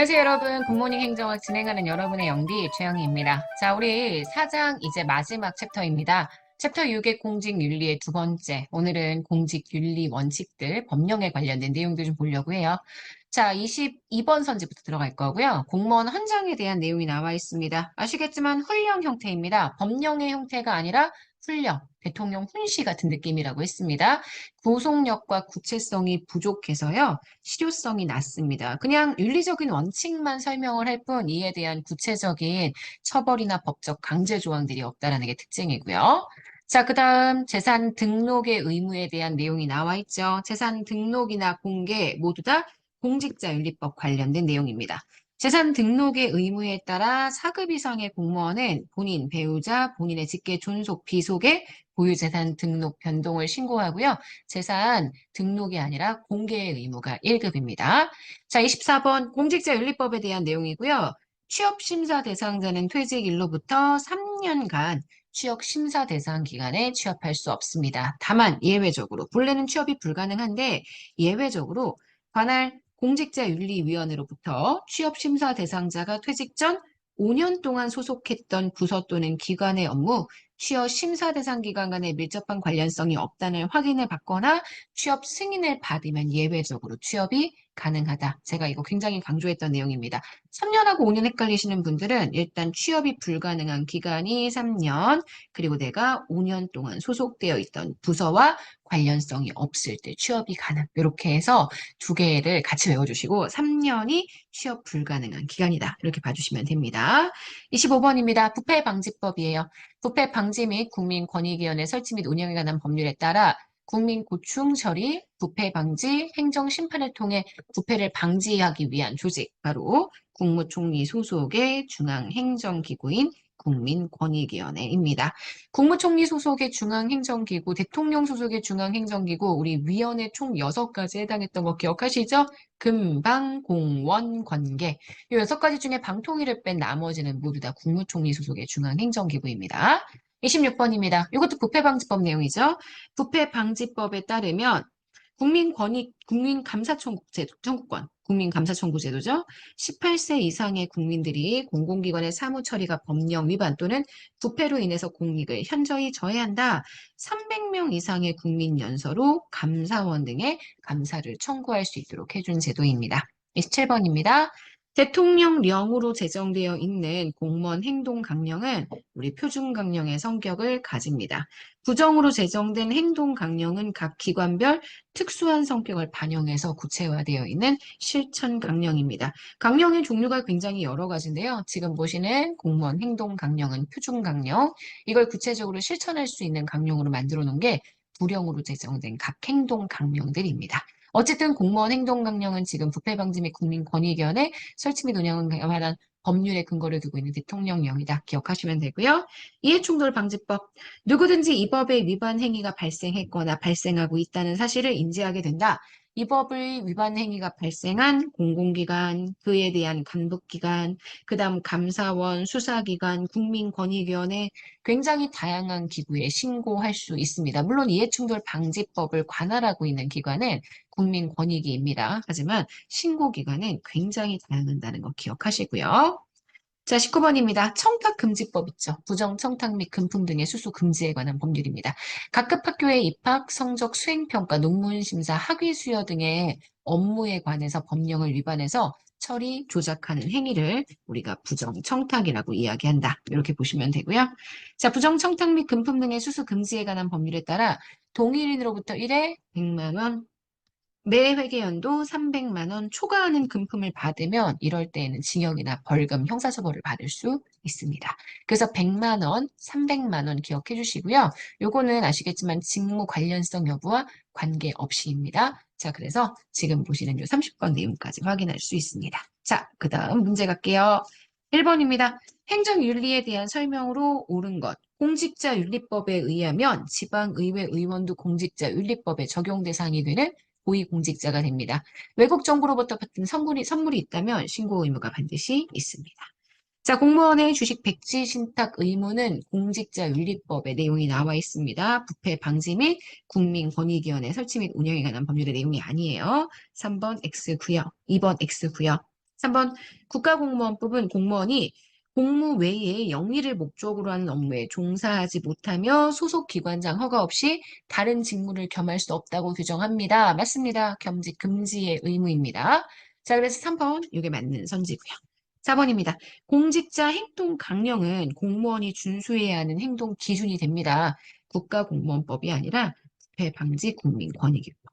안녕하세요 여러분 굿모닝 행정학 진행하는 여러분의 영디 최영희입니다. 자 우리 4장 이제 마지막 챕터입니다. 챕터 6의 공직윤리의 두 번째 오늘은 공직윤리 원칙들 법령에 관련된 내용들 좀 보려고 해요. 자 22번 선지부터 들어갈 거고요. 공무원 헌장에 대한 내용이 나와 있습니다. 아시겠지만 훈령 형태입니다. 법령의 형태가 아니라 훈령, 대통령 훈시 같은 느낌이라고 했습니다. 구속력과 구체성이 부족해서요. 실효성이 낮습니다. 그냥 윤리적인 원칙만 설명을 할 뿐 이에 대한 구체적인 처벌이나 법적 강제 조항들이 없다라는 게 특징이고요. 자, 그 다음 재산 등록의 의무에 대한 내용이 나와 있죠. 재산 등록이나 공개 모두 다 공직자윤리법 관련된 내용입니다. 재산 등록의 의무에 따라 4급 이상의 공무원은 본인, 배우자, 본인의 직계 존속, 비속의 보유재산 등록 변동을 신고하고요. 재산 등록이 아니라 공개의 의무가 1급입니다. 자, 24번 공직자윤리법에 대한 내용이고요. 취업심사 대상자는 퇴직일로부터 3년간 취업 심사 대상 기간에 취업할 수 없습니다. 다만 예외적으로 본래는 취업이 불가능한데 예외적으로 관할 공직자윤리위원회로부터 취업심사 대상자가 퇴직 전 5년 동안 소속했던 부서 또는 기관의 업무, 취업 심사 대상 기관 간의 밀접한 관련성이 없다는 확인을 받거나 취업 승인을 받으면 예외적으로 취업이 가능하다. 제가 이거 굉장히 강조했던 내용입니다. 3년하고 5년 헷갈리시는 분들은 일단 취업이 불가능한 기간이 3년, 그리고 내가 5년 동안 소속되어 있던 부서와 관련성이 없을 때 취업이 가능. 이렇게 해서 두 개를 같이 외워주시고 3년이 취업 불가능한 기간이다. 이렇게 봐주시면 됩니다. 25번입니다. 부패 방지법이에요. 부패 방지 및 국민권익위원회 설치 및 운영에 관한 법률에 따라 국민 고충 처리, 부패 방지, 행정 심판을 통해 부패를 방지하기 위한 조직, 바로 국무총리 소속의 중앙행정기구인 국민권익위원회입니다. 국무총리 소속의 중앙행정기구, 대통령 소속의 중앙행정기구, 우리 위원회 총 6가지 해당했던 거 기억하시죠? 금방, 공원, 관계. 이 6가지 중에 방통위를 뺀 나머지는 모두 다 국무총리 소속의 중앙행정기구입니다. 26번입니다. 이것도 부패방지법 내용이죠. 부패방지법에 따르면 국민권익, 국민감사청구권, 국민감사청구제도죠. 18세 이상의 국민들이 공공기관의 사무 처리가 법령 위반 또는 부패로 인해서 공익을 현저히 저해한다. 300명 이상의 국민 연서로 감사원 등의 감사를 청구할 수 있도록 해준 제도입니다. 27번입니다. 대통령령으로 제정되어 있는 공무원 행동 강령은 우리 표준 강령의 성격을 가집니다. 부정으로 제정된 행동 강령은 각 기관별 특수한 성격을 반영해서 구체화되어 있는 실천 강령입니다. 강령의 종류가 굉장히 여러 가지인데요. 지금 보시는 공무원 행동 강령은 표준 강령, 이걸 구체적으로 실천할 수 있는 강령으로 만들어 놓은 게 부령으로 제정된 각 행동 강령들입니다. 어쨌든 공무원 행동강령은 지금 부패방지 및 국민권익위원회 설치 및 운영에 관한 법률의 근거를 두고 있는 대통령령이다. 기억하시면 되고요. 이해충돌방지법. 누구든지 이 법의 위반 행위가 발생했거나 발생하고 있다는 사실을 인지하게 된다. 이 법의 위반 행위가 발생한 공공기관, 그에 대한 간부기관, 그 다음 감사원, 수사기관, 국민권익위원회 굉장히 다양한 기구에 신고할 수 있습니다. 물론 이해충돌 방지법을 관할하고 있는 기관은 국민권익위입니다. 하지만 신고기관은 굉장히 다양하다는 거 기억하시고요. 자, 19번입니다. 청탁금지법 있죠. 부정, 청탁 및 금품 등의 수수 금지에 관한 법률입니다. 각급 학교의 입학, 성적, 수행평가, 논문 심사, 학위 수여 등의 업무에 관해서 법령을 위반해서 처리, 조작하는 행위를 우리가 부정, 청탁이라고 이야기한다. 이렇게 보시면 되고요. 자, 부정, 청탁 및 금품 등의 수수 금지에 관한 법률에 따라 동일인으로부터 1회 100만 원, 매 회계연도 300만 원 초과하는 금품을 받으면 이럴 때에는 징역이나 벌금, 형사처벌을 받을 수 있습니다. 그래서 100만 원, 300만 원 기억해 주시고요. 요거는 아시겠지만 직무 관련성 여부와 관계없이입니다. 자, 그래서 지금 보시는 요 30번 내용까지 확인할 수 있습니다. 자, 그 다음 문제 갈게요. 1번입니다. 행정윤리에 대한 설명으로 옳은 것. 공직자윤리법에 의하면 지방의회 의원도 공직자윤리법의 적용 대상이 되는 고위공직자가 됩니다. 외국 정부로부터 받은 선물이, 선물이 있다면 신고 의무가 반드시 있습니다. 자, 공무원의 주식 백지 신탁 의무는 공직자 윤리법의 내용이 나와 있습니다. 부패 방지 및 국민권익위원회 설치 및 운영에 관한 법률의 내용이 아니에요. 3번 X고요. 2번 X고요. 3번 국가공무원법은 공무원이 공무 외에 영리를 목적으로 하는 업무에 종사하지 못하며 소속 기관장 허가 없이 다른 직무를 겸할 수 없다고 규정합니다. 맞습니다. 겸직 금지의 의무입니다. 자, 그래서 3번 이게 맞는 선지고요. 4번입니다. 공직자 행동 강령은 공무원이 준수해야 하는 행동 기준이 됩니다. 국가공무원법이 아니라 부패 방지 국민권익위법.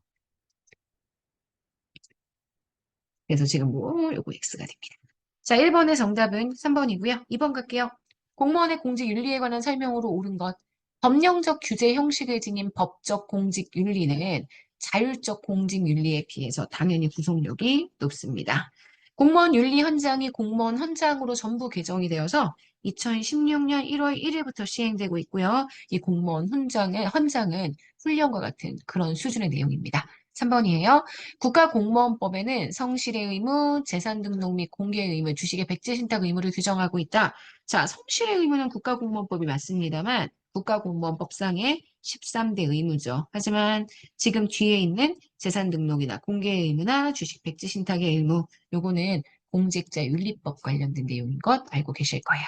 그래서 지금 뭐 요거 X가 됩니다. 자, 1번의 정답은 3번이고요. 2번 갈게요. 공무원의 공직 윤리에 관한 설명으로 옳은 것. 법령적 규제 형식을 지닌 법적 공직 윤리는 자율적 공직 윤리에 비해서 당연히 구속력이 높습니다. 공무원 윤리 헌장이 공무원 헌장으로 전부 개정이 되어서 2016년 1월 1일부터 시행되고 있고요. 이 공무원 헌장은, 헌장은 훈련과 같은 그런 수준의 내용입니다. 3번이에요. 국가공무원법에는 성실의 의무, 재산 등록 및 공개의 의무, 주식의 백지 신탁 의무를 규정하고 있다. 자, 성실의 의무는 국가공무원법이 맞습니다만 국가공무원법상의 13대 의무죠. 하지만 지금 뒤에 있는 재산 등록이나 공개의 의무나 주식 백지 신탁의 의무, 요거는 공직자 윤리법 관련된 내용인 것 알고 계실 거예요.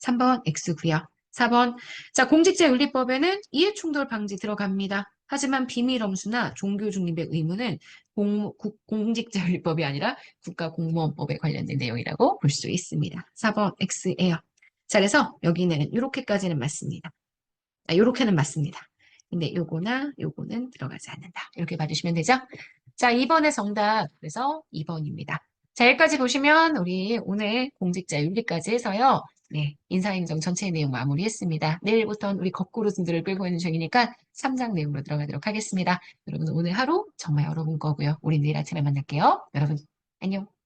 3번 X고요. 4번. 자, 공직자 윤리법에는 이해충돌 방지 들어갑니다. 하지만 비밀엄수나 종교 중립의 의무는 공, 국- 공직자윤리법이 아니라 국가공무원법에 관련된 내용이라고 볼 수 있습니다. 4번 X예요. 자, 그래서 여기는 이렇게까지는 맞습니다. 아, 요렇게는 맞습니다. 근데 요거나 요거는 들어가지 않는다. 이렇게 봐주시면 되죠? 자, 2번의 정답. 그래서 2번입니다. 자, 여기까지 보시면 우리 오늘 공직자 윤리까지 해서요. 네, 인사행정 전체 내용 마무리했습니다. 내일부터는 우리 거꾸로 순들을 끌고 있는 중이니까 3장 내용으로 들어가도록 하겠습니다. 여러분 오늘 하루 정말 여러분 거고요. 우리 내일 아침에 만날게요. 여러분 안녕.